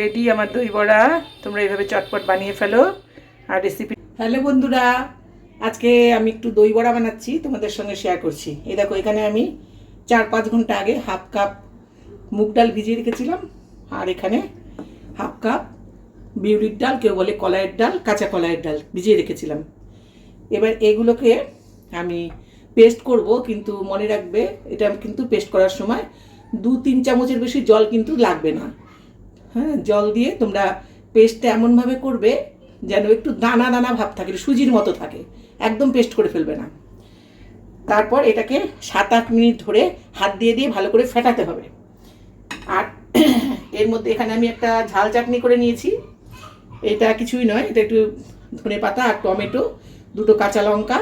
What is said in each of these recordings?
Ready আমার দই বড়া। তোমরা এইভাবে চটপট বানিয়ে ফেলো। আর রেসিপি হ্যালো বন্ধুরা, আজকে আমি একটু দই বড়া বানাচ্ছি, তোমাদের সঙ্গে শেয়ার করছি। এই দেখো, এখানে আমি চার পাঁচ ঘণ্টা আগে হাফ কাপ মুগ ডাল ভিজিয়ে রেখেছিলাম, আর এখানে হাফ কাপ বিউলির ডাল, কেউ বলে কলাইয়ের ডাল, কাঁচা কলাইয়ের ডাল ভিজিয়ে রেখেছিলাম। এবার এগুলোকে আমি পেস্ট করব, কিন্তু মনে রাখবে, এটা কিন্তু পেস্ট করার সময় দু তিন চামচের বেশি জল কিন্তু লাগবে না। হ্যাঁ জল দিয়ে তোমরা পেস্টটা এমনভাবে করবে যেন একটু দানা দানা ভাব থাকে সুজির মতো থাকে। একদম পেস্ট করে ফেলবে না। তারপর এটাকে সাত আট মিনিট ধরে হাত দিয়ে দিয়ে ভালো করে ফেটাতে হবে। আর এর মধ্যে এখানে আমি একটা ঝাল চাটনি করে নিয়েছি। এটা কিছুই নয়, এটা একটু ধনে পাতা আর টমেটো, দুটো কাঁচা লঙ্কা,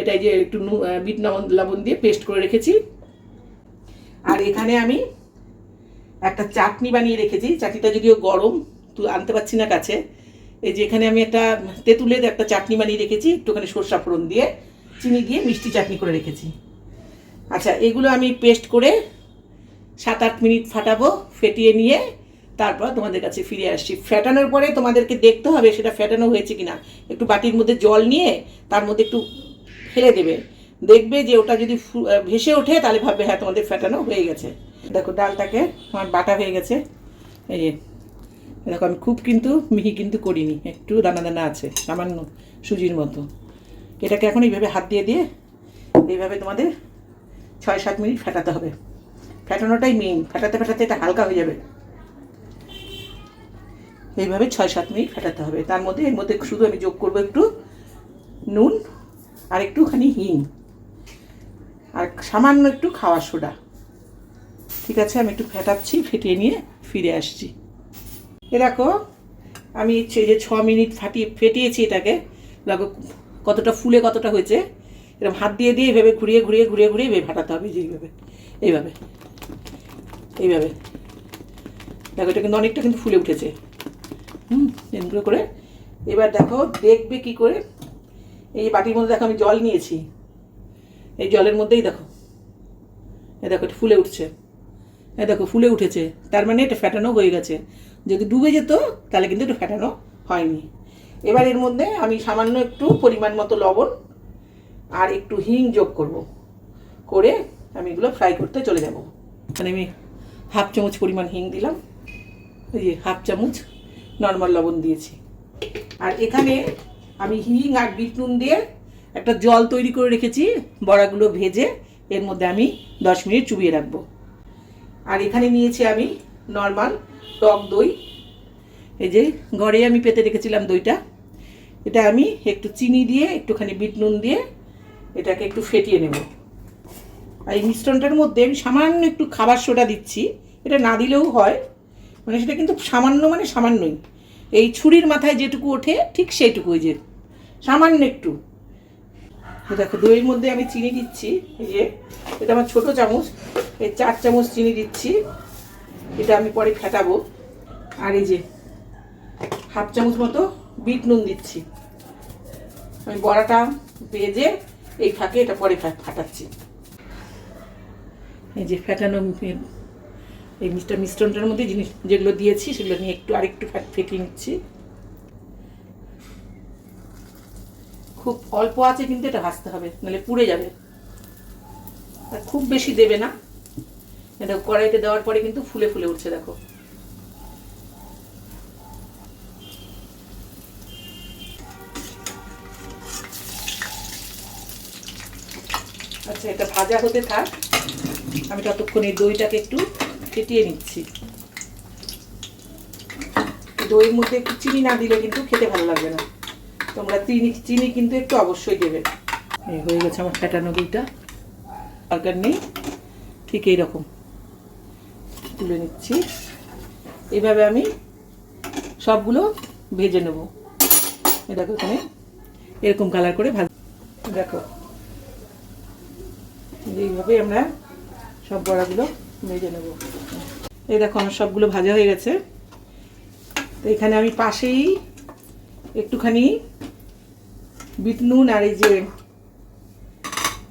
এটা এই যে একটু বিট লবণ দিয়ে পেস্ট করে রেখেছি। আর এখানে আমি একটা চাটনি বানিয়ে রেখেছি। চাটনিটা যদিও গরম, তো আনতে পারছি না কাছে। এই যে এখানে আমি একটা তেঁতুলের একটা চাটনি বানিয়ে রেখেছি, একটুখানি সর্ষা ফোড়ন দিয়ে, চিনি দিয়ে মিষ্টি চাটনি করে রেখেছি। আচ্ছা এগুলো আমি পেস্ট করে সাত আট মিনিট ফাটাবো, ফেটিয়ে নিয়ে তারপর তোমাদের কাছে ফিরে আসছি। ফেটানোর পরে তোমাদেরকে দেখতে হবে সেটা ফেটানো হয়েছে কিনা। একটু বাটির মধ্যে জল নিয়ে তার মধ্যে একটু ফেলে দেবে। দেখবে যে ওটা যদি ভেসে ওঠে, তাহলে ভাববে হ্যাঁ তোমাদের ফেটানো হয়ে গেছে। দেখো, ডালটাকে আমার বাটা হয়ে গেছে। এই যে, দেখো, আমি খুব কিন্তু মিহি কিন্তু করিনি, একটু দানা দানা আছে, সামান্য সুজির মতো। এটাকে এখন এইভাবে হাত দিয়ে দিয়ে এইভাবে তোমাদের ছয় সাত মিনিট ফেটাতে হবে। ফেটানোটাই মেইন ফেটাতে ফেটাতে এটা হালকা হয়ে যাবে। এইভাবে ছয় সাত মিনিট ফেটাতে হবে। তার মধ্যে, এর মধ্যে শুধু আমি যোগ করব একটু নুন আর একটুখানি হিং। আর সামান্য একটু খাওয়া সোডা। ঠিক আছে, আমি একটু ফেটাচ্ছি, ফেটিয়ে নিয়ে ফিরে আসছি। এ দেখো, আমি যে ছ মিনিট ফাটিয়ে, ফেটিয়েছি এটাকে, দেখো কতটা ফুলে কতটা হয়েছে। এরকম হাত দিয়ে দিয়ে এইভাবে ঘুরিয়ে ঘুরিয়ে ঘুরিয়ে ঘুরিয়ে এইভাবে ফাটাতে হবে যে এইভাবে এইভাবে। এইভাবে দেখো, এটা কিন্তু অনেকটা কিন্তু ফুলে উঠেছে। হুম এগুলো করে। এবার দেখো, দেখবে কি করে? এই বাটির মধ্যে দেখো আমি জল নিয়েছি। এই জলের মধ্যেই দেখো। এ দেখো ফুলে উঠছে। এ দেখো, ফুলে উঠেছে। তার মানে এটা ফ্যাটানো হয়ে গেছে। যদি ডুবে যেত, তাহলে কিন্তু এটা ফ্যাটানো হয়নি। এবার এর মধ্যে আমি সামান্য একটু পরিমাণ মতো লবণ আর একটু হিং যোগ করব। করে আমি এগুলো ফ্রাই করতে চলে যাব। মানে আমি হাফ চামচ পরিমাণ হিং দিলাম। এই যে হাফ চামচ নর্মাল লবণ দিয়েছি। আর এখানে আমি হিং আর বিট নুন দিয়ে একটা জল তৈরি করে রেখেছি, বড়াগুলো ভেজে এর মধ্যে আমি দশ মিনিট চুবিয়ে রাখব। আর এখানে নিয়েছি আমি নর্মাল টক দই। এই যে ঘরে আমি পেতে রেখেছিলাম দইটা। এটা আমি একটু চিনি দিয়ে, একটুখানি বিট নুন দিয়ে এটাকে একটু ফেটিয়ে নেব। আর এই মিশ্রণটার মধ্যে আমি সামান্য একটু খাবার সোডা দিচ্ছি। এটা না দিলেও হয়। মানে সেটা কিন্তু সামান্য মানে সামান্যই। এই ছুরির মাথায় যেটুকু ওঠে, ঠিক সেইটুকু ওই যে, সামান্য একটু। দেখো, দইয়ের মধ্যে আমি চিনি দিচ্ছি, এই যে, এটা আমার ছোট চামচ, এই চার চামচ চিনি দিচ্ছি, এটা আমি পরে ফেটাবো। আর এই যে, হাফ চামচ মতো বিট নুন দিচ্ছি। আমি বড়াটা ভেজে এই ফাঁকে এটা পরে ফাটাচ্ছি। এই যে, ফেটানো এই মিষ্টার মিশ্রণটার মধ্যে জিনিস যেগুলো দিয়েছি, সেগুলো নিয়ে একটু আরেকটু ফেটিয়ে নিচ্ছি। খুব অল্প আছে কিন্তু এটা ভাজতে হবে, নাহলে পুড়ে যাবে। আর খুব বেশি দেবে না। এটা কড়াইতে দেওয়ার পরে কিন্তু ফুলে ফুলে উঠছে, দেখো। আচ্ছা এটা ভাজা হতে থাক। আমি ততক্ষণ এই দইটাকে একটু ফেটিয়ে নিচ্ছি। দইয়ের মধ্যে একটু চিনি না দিলে কিন্তু খেতে ভালো লাগবে না। তোমরা চিনি চিনি কিন্তু একটু অবশ্যই দেবে। হয়ে গেছে আমার ফেটানো দইটা। দরকার নেই, ঠিক এইরকম। তুলে নিচ্ছি। এইভাবে আমি সবগুলো ভেজে নেব। দেখো এখানে এরকম কালার করে ভাজ দেখো। এইভাবে আমরা সব বড়াগুলো ভেজে নেব। এই দেখো আমার সবগুলো ভাজা হয়ে গেছে। তো এখানে আমি পাশেই একটুখানি বিট নুন আর এই যে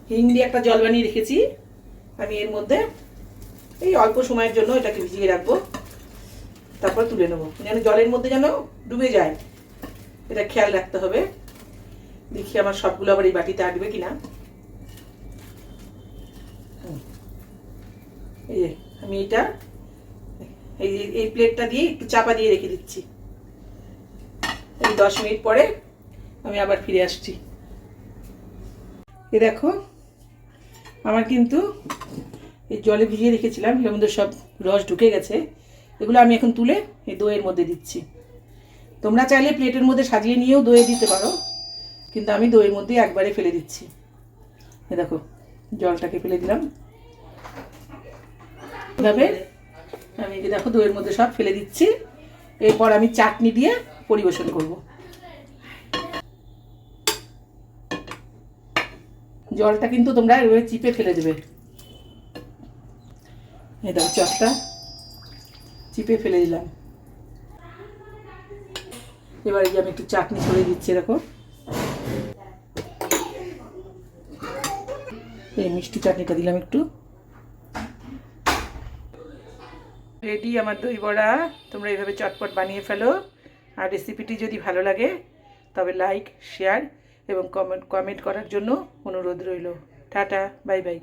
হিং দিয়ে একটা জল বানিয়ে রেখেছি, আমি এর মধ্যে এই অল্প সময়ের জন্য এটাকে ভিজিয়ে রাখব। তারপর তুলে নেব। যেন জলের মধ্যে যেন ডুবে যায়, এটা খেয়াল রাখতে হবে। দেখি আমার সবগুলো আবার এই বাটিতে আটবে কিনা। এই যে আমি এটা, এই এই প্লেটটা দিয়ে একটু চাপা দিয়ে রেখে দিচ্ছি। এই দশ মিনিট পরে আমি আবার ফিরে আসছি। এ দেখো, আমার কিন্তু এই জলে ভিজিয়ে রেখেছিলাম, এর মধ্যে সব রস ঢুকে গেছে। এগুলো আমি এখন তুলে এই দইয়ের মধ্যে দিচ্ছি। তোমরা চাইলে প্লেটের মধ্যে সাজিয়ে নিয়েও দইয়ে দিতে পারো, কিন্তু আমি দইয়ের মধ্যে একবারে ফেলে দিচ্ছি। এ দেখো, জলটাকে ফেলে দিলাম। এভাবে আমি দেখো দইয়ের মধ্যে সব ফেলে দিচ্ছি। এরপর আমি চাটনি দিয়ে পরিবেশন করব। জলটা কিন্তু তোমরা এভাবে চিপে ফেলে দেবে। এই দেখো চপটা। চিপে ফেলে দিলাম। এবারে আমি একটু চাটনি ছড়িয়ে দিচ্ছি এরকম এই মিষ্টি চাটনিটা দিলাম একটু। রেডি আমার দই বড়া। তোমরা এইভাবে চটপট বানিয়ে ফেলো। আর রেসিপিটি যদি ভালো লাগে, তবে লাইক শেয়ার এবং কমেন্ট কমেন্ট করার জন্য অনুরোধ রইল। Tata bye bye